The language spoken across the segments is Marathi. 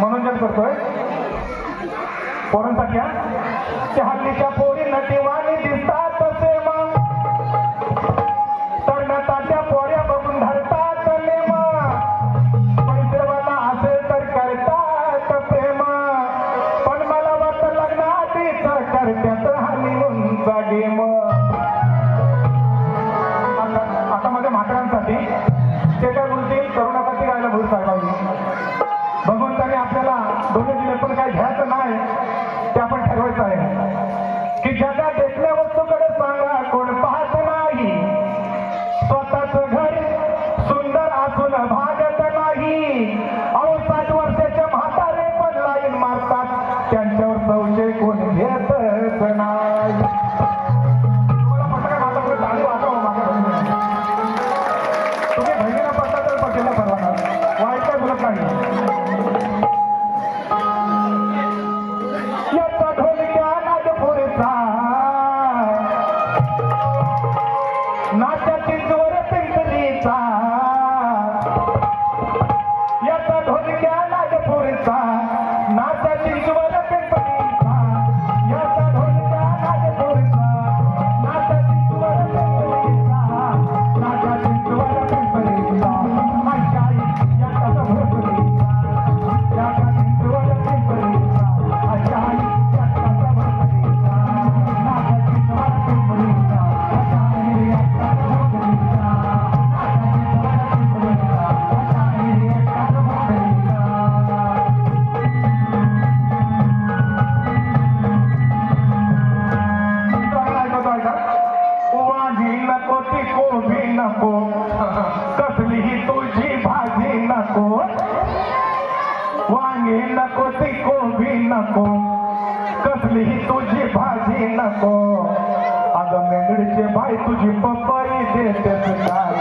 मनोरंजन करतोय. पोरांसाठी त्या हल्लीच्या पोरी नटीवाणी दिसतात ते आपण ठरवायचं आहे की जगात बाई तुझी पपई देते काय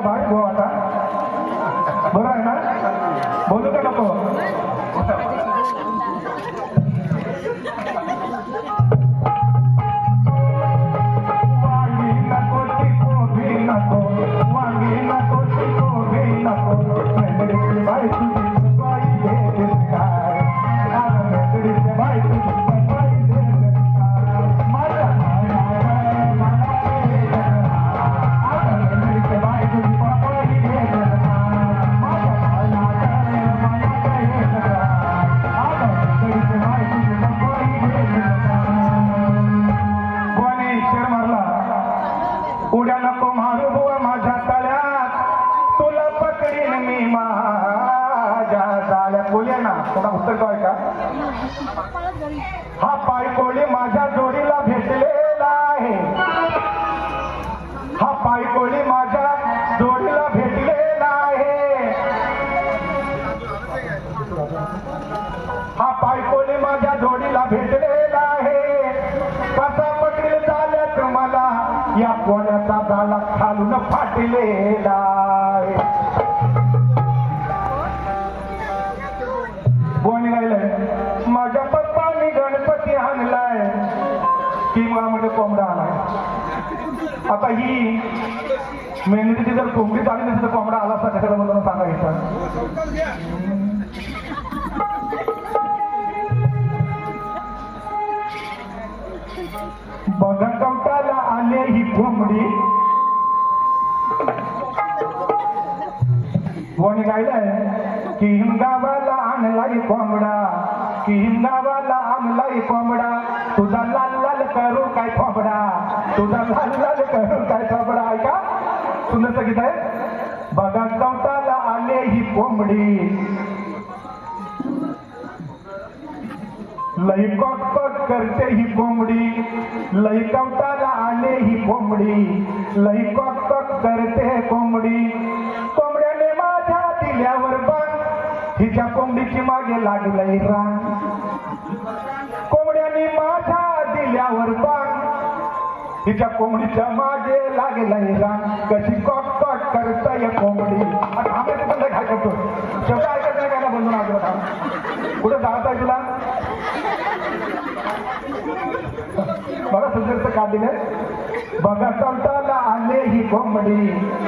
बाय गो आता. बरं आहे ना? बोलू का भेटलेला आहे. हा पायकोली माझ्या जोडीला भेटलेला आहे. कसा पकडील झाल्या मला या कोण्याचा झाला खालून फाटलेला आहे. कोणी गायलंय माझ्या पप्पानी गणपती आणलाय. किंवा मला म्हणजे कोंबडा आलाय आता ही मेहनती जर कोंबडी चालली नसेल तर कोंबडा आला असता कशाला मला सांगायचं बघा कवटाला आले ही कोंबडी. कोणी गायलंय की हिंगावाला आणलाय कोंबडा. की हिंगावाला आणलाय कोंबडा. तुझा लाल लाल करू काय कोंबडा? तुझा लाल लाल करू काय कोंबडा? ऐका. सुंदर गीत आहे. बघा कवटाला आले ही कोंबडी. लई कॉक करते ही कोंबडी. लई कवटाला आले ही कोंबडी. लई कॉक करते कोंबडी. कोंबड्याने माझ्या दिल्यावर बघ हिच्या कोंबडीची मागे लागलंय रान. कोंबड्याने माझ्या दिल्यावर बघ तिच्या कोंबडीच्या मागे लागलाय रान. कशी कॉक कॉक करता या कोंबडी. आता आम्ही पण काय करतो शेवटी ऐकत नाही काय बंधू आज काम कुठं जात आहे तुला? बघा सुंदरचं का बघा संताला आले ही कोंबडी.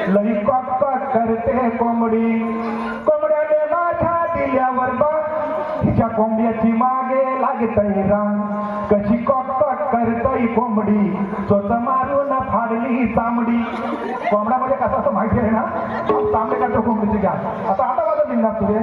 लई कॉक कॉक करते कोंबडी. कोंबड्याने माझ्या दिल्यावर बघ तिच्या कोंबड्याची मागे लागत रान. कशी कॉक करतय कोंबडी. स्वत मारून फाडली तांबडी कोंबडा म्हणजे कसं असं माहिती आहे ना? तांबडे काढतो कोंबडीची घ्या आता आता माझा जिल्हा तुझे?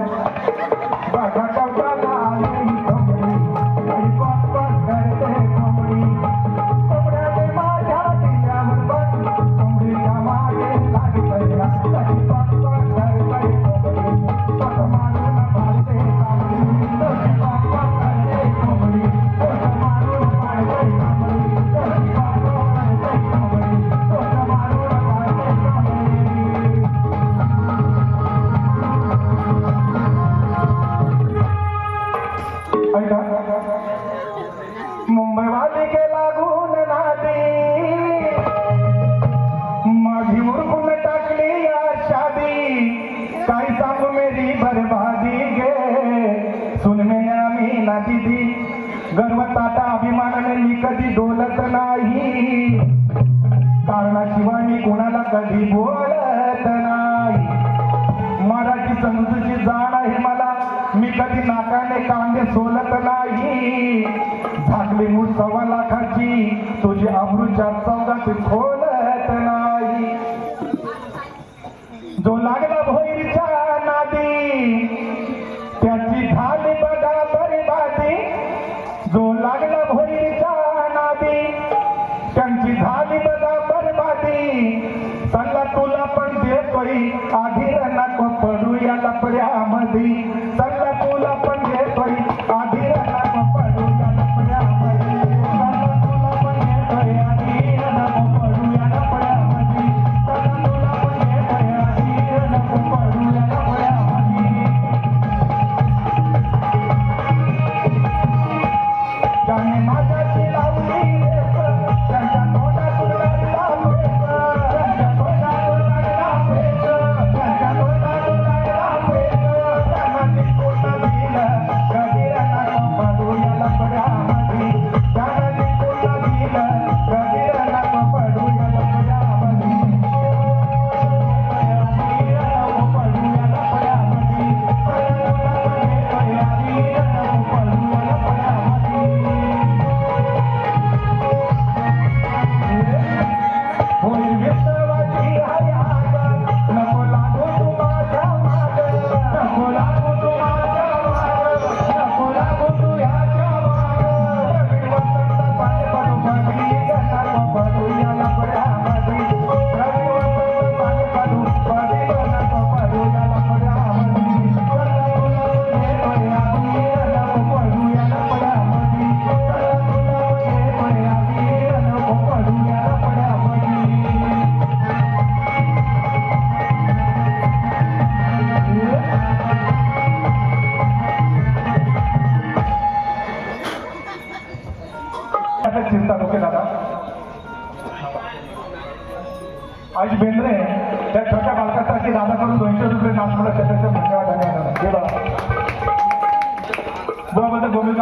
किंवा मी कोणाला कधी बोलत नाही? मराठी समजूची जाण आहे मला. मी कधी नाकाने कांदे सोलत नाही. झाकली मूळ सव्वा लाखाची. तुझी अमृतच्या चौदा खोलत नाही. जो लागला I might be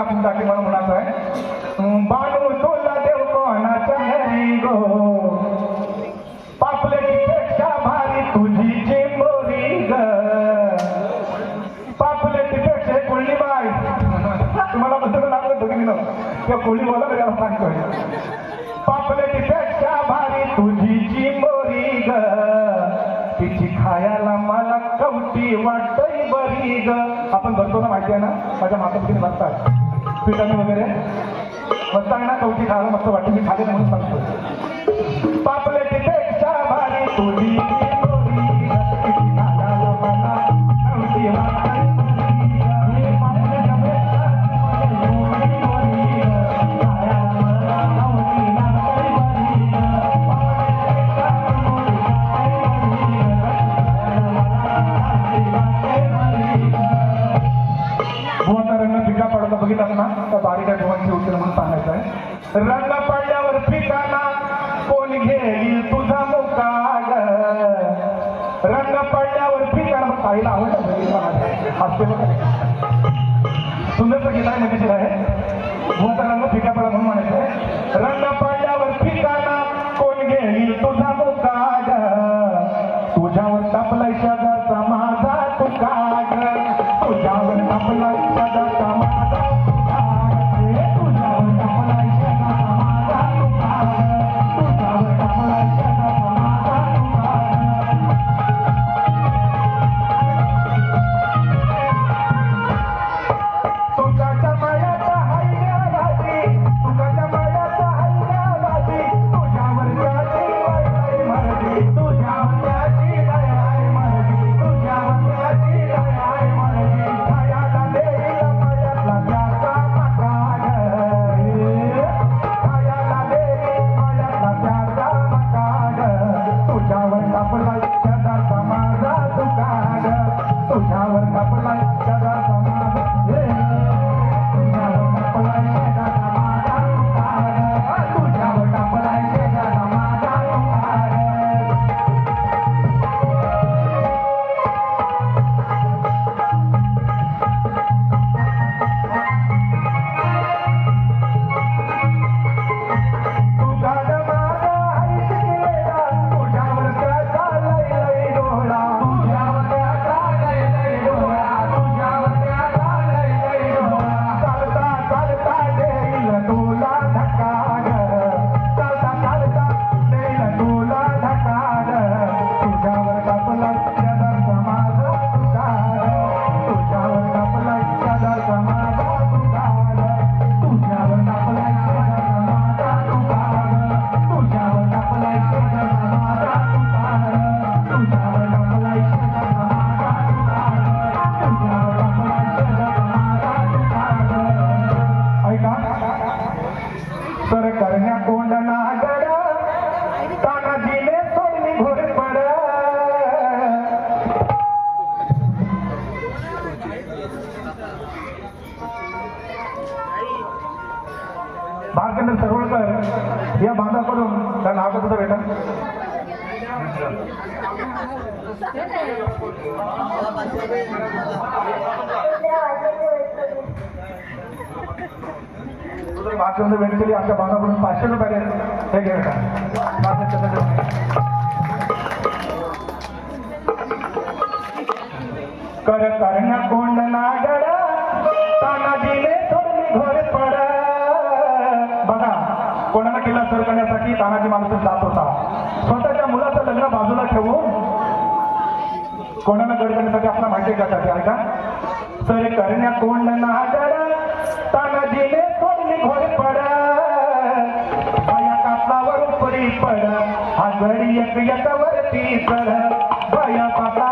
ना फुंदा के मला म्हणायचं आहे. बानू तुला देव को कोणाच्या घरी गो? पापलेटी पेक्षा भारी तुझी चेंबोरी ग. पापलेटी पेक्षा कोळी तुम्हारा तुम्हाला बद्दल लागलं दोगे ना क्या कोळी बोला मेरा रफ्तार को है पापले की पेक्षा भारी तुझी चिंबोरी ग. तिची खायला मला कवटी वाटतय बरी ग. आपण भरतो ना माहिती आहे ना? माझ्या माता भरतात हॉस्पिटल वगैरे. मस्त आहे ना चौथी खायला मस्त वाटते मी खाले म्हणून सांगतो. रंग पडल्यावर पिकाला कोण घेईल तुझा मुकाल? रंग पाडल्यावर पिकाला पाहिला आवडलं ঠান্ডার म्हणजे पाचशे भेट केली आमच्या बाबाकडून पाचशे रुपये हे घेऊन कर कर्ण कोंड नागर तानाजीने थोडी घोर पड. बघा कोणाला किल्ला सर करण्यासाठी तानाजी माणूस जात पाहिजे का? त्यासारखा सर करण्या कोण नादर तानाजीने कोणी घोर पडा. बाया कापलावर उपरी पडा. आजरी एक यकावरती पडा बाया कापला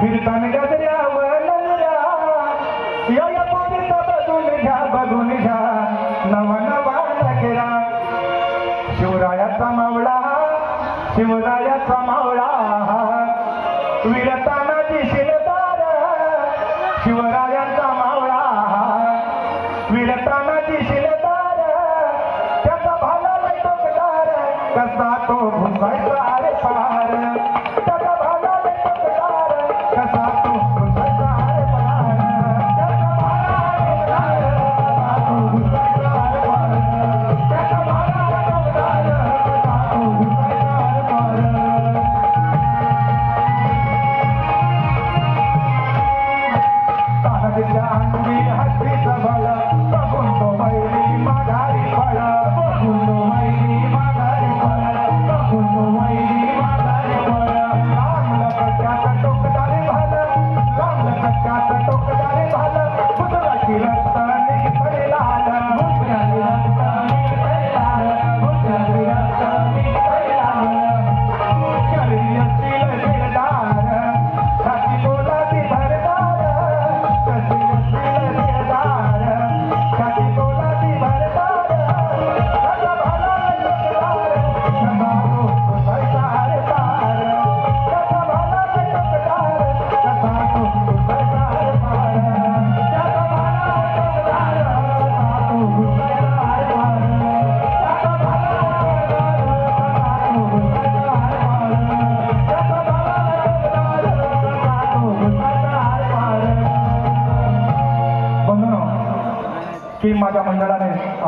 फिर तन गजरिया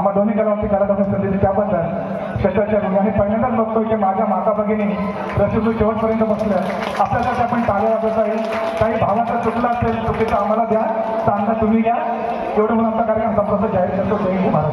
आम्हा दोन्ही कलावंती कलाकार संधी त्याबद्दल क्षेत्राच्या रुग्ण आणि पहिल्यांदाच बघतोय की माझ्या माता भगिनी तू शेवटपर्यंत बसल्या. आपल्यासाठी आपण टाळ्या वाजत येईल काही भावाचा चुकला असेल चुकीचा आम्हाला द्या. चांगला तुम्ही घ्या. एवढं म्हणून आमचा कार्यक्रम संपर्क जाहीर करतो जय महाराज